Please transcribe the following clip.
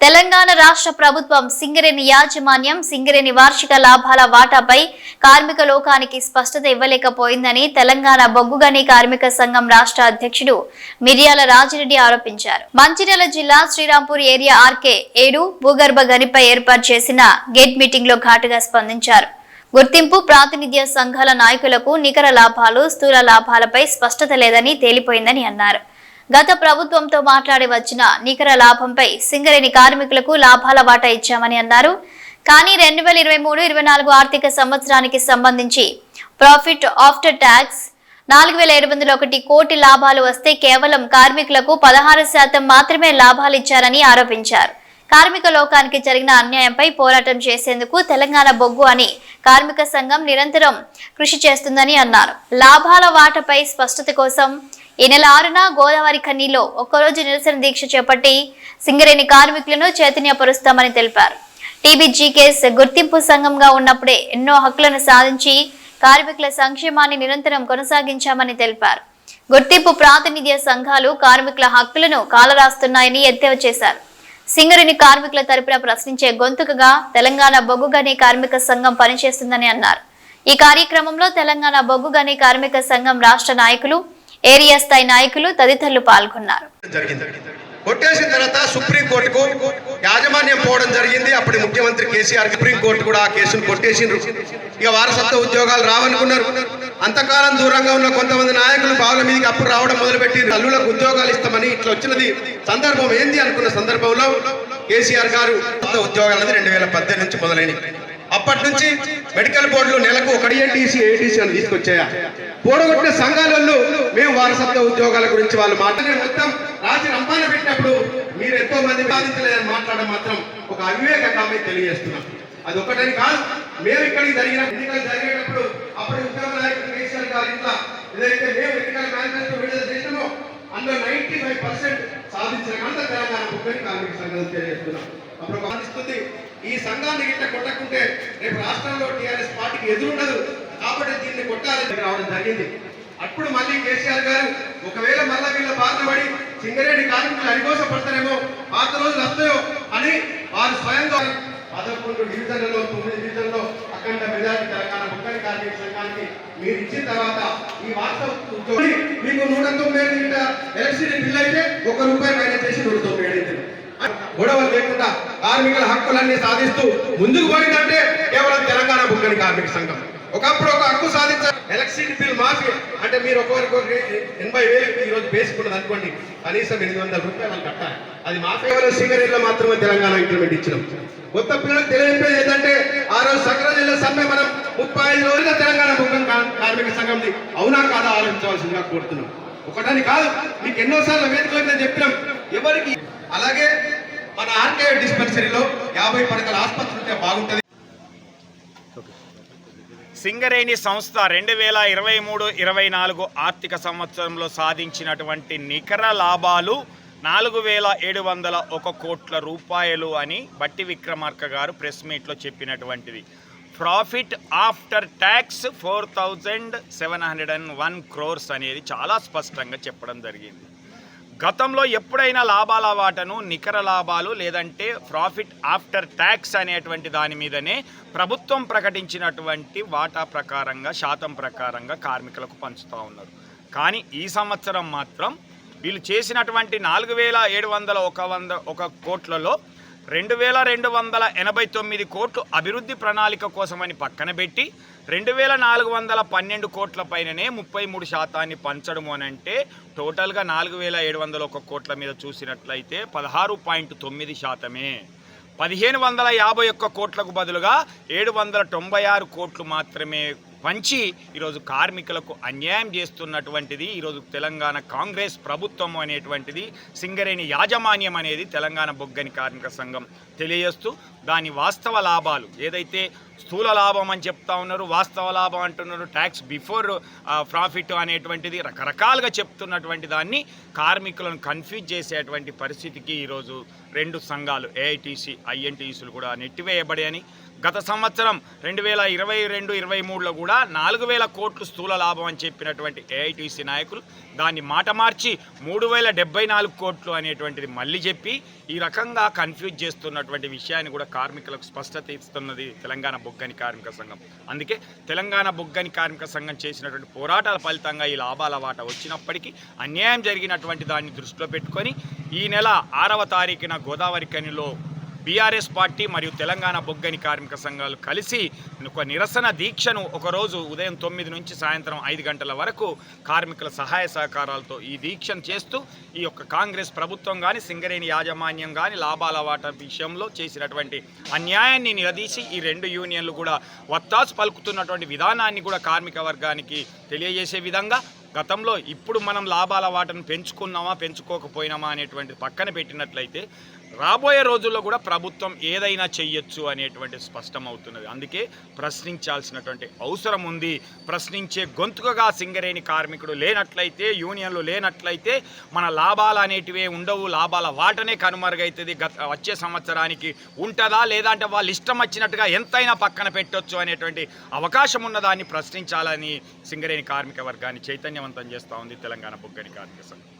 తెలంగాణ రాష్ట్ర ప్రభుత్వం సింగరేణి యాజమాన్యం సింగరేణి వార్షిక లాభాల వాటాపై కార్మిక లోకానికి స్పష్టత ఇవ్వలేకపోయిందని తెలంగాణ బొగ్గుగని కార్మిక సంఘం రాష్ట్ర అధ్యక్షుడు మిర్యాల రాజిరెడ్డి ఆరోపించారు. మంచిర్యాల జిల్లా శ్రీరాంపూర్ ఏరియా ఆర్కే ఏడు భూగర్భ గనిపై ఏర్పాటు చేసిన గేట్ మీటింగ్లో ఘాటుగా స్పందించారు. గుర్తింపు ప్రాతినిధ్య సంఘాల నాయకులకు నికర లాభాలు స్థూల లాభాలపై స్పష్టత లేదని తేలిపోయిందని అన్నారు. గత ప్రభుత్వంతో మాట్లాడి వచ్చిన నికర లాభంపై సింగరేణి కార్మికులకు లాభాల వాటా ఇచ్చామని అన్నారు. కానీ రెండు వేల ఇరవై మూడు ఇరవై నాలుగు ఆర్థిక సంవత్సరానికి సంబంధించి ప్రాఫిట్ ఆఫ్టర్ ట్యాక్స్ నాలుగు వేల ఏడు వందల ఒకటి కోటి లాభాలు వస్తే కేవలం కార్మికులకు పదహారు శాతం మాత్రమే లాభాలు ఇచ్చారని ఆరోపించారు. కార్మిక లోకానికి జరిగిన అన్యాయంపై పోరాటం చేసేందుకు తెలంగాణ బొగ్గు అని కార్మిక సంఘం నిరంతరం కృషి చేస్తుందని అన్నారు. లాభాల వాటపై స్పష్టత కోసం ఈ నెల ఆరున గోదావరి ఖన్నీలో ఒక్కరోజు నిరసన దీక్ష చేపట్టి సింగరేణి కార్మికులను చైతన్యపరుస్తామని తెలిపారు. టీబీజీకేస్ గుర్తింపు సంఘంగా ఉన్నప్పుడే ఎన్నో హక్కులను సాధించి కార్మికుల సంక్షేమాన్ని నిరంతరం కొనసాగించామని తెలిపారు. గుర్తింపు ప్రాతినిధ్య సంఘాలు కార్మికుల హక్కులను కాలరాస్తున్నాయని ఎద్దేవా చేశారు. సింగరేణి కార్మికుల తరపున ప్రశ్నించే గొంతుకగా తెలంగాణ బొగ్గు గని కార్మిక సంఘం పనిచేస్తుందని అన్నారు. ఈ కార్యక్రమంలో తెలంగాణ బొగ్గు గని కార్మిక సంఘం రాష్ట్ర నాయకులు ఏరియా స్థాయి నాయకులు తదితరులు పాల్గొన్నారు. కొట్టేసిన తర్వాత సుప్రీంకోర్టుకు యాజమాన్యం పోవడం జరిగింది. అప్పటి ముఖ్యమంత్రి కేసీఆర్ సుప్రీంకోర్టు కూడా ఆ కేసును కొట్టేసిండ్రు. ఇక వారసత్వ ఉద్యోగాలు రావనుకున్నారు. అంతకాలం దూరంగా ఉన్న కొంతమంది నాయకులు బావుల మీదకి అప్పుడు రావడం మొదలుపెట్టి నల్లులకు ఉద్యోగాలు ఇస్తామని ఇట్లా వచ్చినది సందర్భం ఏంది అనుకున్న సందర్భంలో కేసీఆర్ గారు కొత్త ఉద్యోగాలు అనేది రెండు వేల పద్దెనిమిది నుంచి మొదలైనవి. అప్పటి నుంచి మెడికల్ బోర్డులు నెలకు ఒక ఏటీసీ ఏటీసీ అని తీసుకొచ్చాయా? పోడగొట్టిన సంఘాలలో మేము వారసత్వ ఉద్యోగాల గురించి వాళ్ళు మాట్లాడే మొత్తం రాసి రంపాన పెట్టినప్పుడు మీరు ఎంతో మంది బాధించలేదని మాట్లాడడం మాత్రం ఒక అవివేకమే తెలియజేస్తున్నాం. అది ఒకటని కాదు. మేము ఇక్కడికి జరిగిన ఎన్నికలు జరిగేటప్పుడు అప్పుడు ఉద్యోగ నాయకులు కేసీఆర్ గారు ఇంట్లో ఏదైతే మేము ఎన్నికల మేనిఫెస్టో విడుదల చేసినామో అందులో నైన్టీ ఫైవ్ పర్సెంట్ సాధించిన అంత తెలంగాణ ముఖ్యమంత్రి కార్మిక సంఘం తెలియజేస్తున్నాం. అప్పుడు ఒక బాధిస్తుంది. ఈ సంఘాన్ని గిట్ట కొట్టకుంటే రేపు రాష్ట్రంలో టీఆర్ఎస్ పార్టీకి ఎదురుండదు. కాబట్టి దీన్ని కొట్టాలని రావడం జరిగింది. అప్పుడు మళ్ళీ కేసీఆర్ గారు ఒకవేళ మళ్ళా వీళ్ళ బాధ పడి సింగరేణి కార్మికులు అడిగోస పడతారేమో పాత రోజులు వస్తాయో అని వారు స్వయంగా పదకొండు డివిజన్లలో తొమ్మిది డివిజన్లో అఖండ మెజార్టీ తెలంగాణ ముక్కని కార్మిక సంఘానికి మీరు ఇచ్చిన తర్వాత ఈ వాట్సాప్ ఉద్యోగి మీకు నూట తొమ్మిది ఏడు ఎలక్ట్రిసిటీ బిల్ అయితే ఒక రూపాయి మేనేజ్ చేసి నూట తొమ్మిది గొడవలు లేకుండా కార్మికుల హక్కులన్నీ సాధిస్తూ ముందుకు పోయిందంటే కేవలం తెలంగాణ బుక్కని కార్మిక సంఘం. ఒకప్పుడు ఒక హక్కు సాధించారు. ఎలక్ట్రిసిటీ బిల్ మాఫీ. అంటే మీరు ఒకరికి ఎనభై వేలు ఈ రోజు బేసుకున్నది అనుకోండి. కనీసం ఎనిమిది వందల రూపాయలు కట్టాలి. అది మాఫీ. కేవలం సింగరేణిలో మాత్రమే తెలంగాణ ఇంప్లిమెంట్ ఇచ్చినాం. కొత్త పిల్లలకు తెలియజేది ఏంటంటే ఆ రోజు సకల జిల్లా సమ్మె మనం ముప్పై ఐదు రోజుల తెలంగాణ ముఖ్యం కార్మిక సంఘంది. అవునా కాదా ఆలోచించవలసిందిగా కోరుతున్నాం. ఒకటని కాదు మీకు ఎన్నోసార్లు వేదికలో చెప్పినాం. ఎవరికి? అలాగే మన ఆర్కే డిస్పెన్సరీలో యాభై పడకల ఆసుపత్రి ఉంటే బాగుంటుంది. సింగరేణి సంస్థ రెండు వేల ఇరవై మూడు ఇరవై నాలుగు ఆర్థిక సంవత్సరంలో సాధించినటువంటి నికర లాభాలు నాలుగు వేల ఏడు వందల ఒక కోట్ల రూపాయలు అని బట్టి విక్రమార్క గారు ప్రెస్ మీట్లో చెప్పినటువంటిది. Profit after tax four thousand seven hundred and one crores అనేది చాలా స్పష్టంగా చెప్పడం జరిగింది. గతంలో ఎప్పుడైనా లాభాల వాటను నికర లాభాలు లేదంటే ప్రాఫిట్ ఆఫ్టర్ ట్యాక్స్ అనేటువంటి దాని మీదనే ప్రభుత్వం ప్రకటించినటువంటి వాటా ప్రకారంగా శాతం ప్రకారంగా కార్మికులకు పంచుతూ ఉన్నారు. కానీ ఈ సంవత్సరం మాత్రం వీళ్ళు చేసినటువంటి నాలుగు వేల ఏడు వందల ఒక వంద ఒక కోట్లలో రెండు వేల రెండు వందల ఎనభై తొమ్మిది కోట్లు అభివృద్ధి ప్రణాళిక కోసమని పక్కన పెట్టి రెండు వేల నాలుగు వందల పన్నెండు కోట్ల పైననే ముప్పై మూడు శాతాన్ని పంచడము అని అంటే టోటల్గా నాలుగు వేల ఏడు వందల ఒక కోట్ల మీద చూసినట్లయితే పదహారు పాయింట్ తొమ్మిది శాతమే. పదిహేను వందల యాభై ఒక్క కోట్లకు బదులుగా ఏడు వందల తొంభై ఆరు కోట్లు మాత్రమే వంచి ఈరోజు కార్మికులకు అన్యాయం చేస్తున్నటువంటిది ఈరోజు తెలంగాణ కాంగ్రెస్ ప్రభుత్వం అనేటువంటిది సింగరేణి యాజమాన్యం అనేది తెలంగాణ బొగ్గని కార్మిక సంఘం తెలియజేస్తూ దాని వాస్తవ లాభాలు ఏదైతే స్థూల లాభం అని చెప్తా ఉన్నారు వాస్తవ లాభం అంటున్నారు ట్యాక్స్ బిఫోర్ ప్రాఫిట్ అనేటువంటిది రకరకాలుగా చెప్తున్నటువంటి దాన్ని కార్మికులను కన్ఫ్యూజ్ చేసేటువంటి పరిస్థితికి ఈరోజు రెండు సంఘాలు ఏఐటీసీ ఐఎన్టీసీలు కూడా నెట్టివేయబడాయని గత సంవత్సరం రెండు వేల ఇరవై రెండు ఇరవై మూడులో కూడా నాలుగు వేల కోట్లు స్థూల లాభం అని చెప్పినటువంటి ఏఐటీసీ నాయకులు దాన్ని మాట మార్చి మూడు వేల డెబ్బై నాలుగు కోట్లు అనేటువంటిది మళ్ళీ చెప్పి ఈ రకంగా కన్ఫ్యూజ్ చేస్తున్నటువంటి విషయాన్ని కూడా కార్మికులకు స్పష్టత ఇస్తున్నది తెలంగాణ బొగ్గని కార్మిక సంఘం. అందుకే తెలంగాణ బొగ్గని కార్మిక సంఘం చేసినటువంటి పోరాటాల ఫలితంగా ఈ లాభాల వాట వచ్చినప్పటికీ అన్యాయం జరిగినటువంటి దాన్ని దృష్టిలో పెట్టుకొని ఈ నెల ఆరవ తారీఖున గోదావరి కనిలో బీఆర్ఎస్ పార్టీ మరియు తెలంగాణ బొగ్గని కార్మిక సంఘాలు కలిసి ఒక నిరసన దీక్షను ఒకరోజు ఉదయం తొమ్మిది నుంచి సాయంత్రం ఐదు గంటల వరకు కార్మికుల సహాయ సహకారాలతో ఈ దీక్షను చేస్తూ ఈ యొక్క కాంగ్రెస్ ప్రభుత్వం కానీ సింగరేణి యాజమాన్యం కానీ లాభాల వాటా విషయంలో చేసినటువంటి అన్యాయాన్ని నిలదీసి ఈ రెండు యూనియన్లు కూడా వత్తాసు పలుకుతున్నటువంటి విధానాన్ని కూడా కార్మిక వర్గానికి తెలియజేసే విధంగా గతంలో ఇప్పుడు మనం లాభాల వాటను పెంచుకున్నామా పెంచుకోకపోయినామా అనేటువంటి పక్కన పెట్టినట్లయితే రాబోయే రోజుల్లో కూడా ప్రభుత్వం ఏదైనా చెయ్యొచ్చు అనేటువంటి స్పష్టం అవుతున్నది అందుకే ప్రశ్నించాల్సినటువంటి అవసరం ఉంది. ప్రశ్నించే గొంతుకగా సింగరేణి కార్మికుడు లేనట్లయితే యూనియన్లు లేనట్లయితే మన లాభాలు అనేటివే ఉండవు. లాభాల వాటనే కనుమరుగైతుంది. గత వచ్చే సంవత్సరానికి ఉంటుందా లేదా అంటే వాళ్ళు ఇష్టం వచ్చినట్టుగా ఎంతైనా పక్కన పెట్టొచ్చు అనేటువంటి అవకాశం ఉన్నదాన్ని ప్రశ్నించాలని సింగరేణి కార్మిక వర్గాన్ని చైతన్యవంతం చేస్తూ ఉంది తెలంగాణ బొగ్గని కార్మిక సంఘం.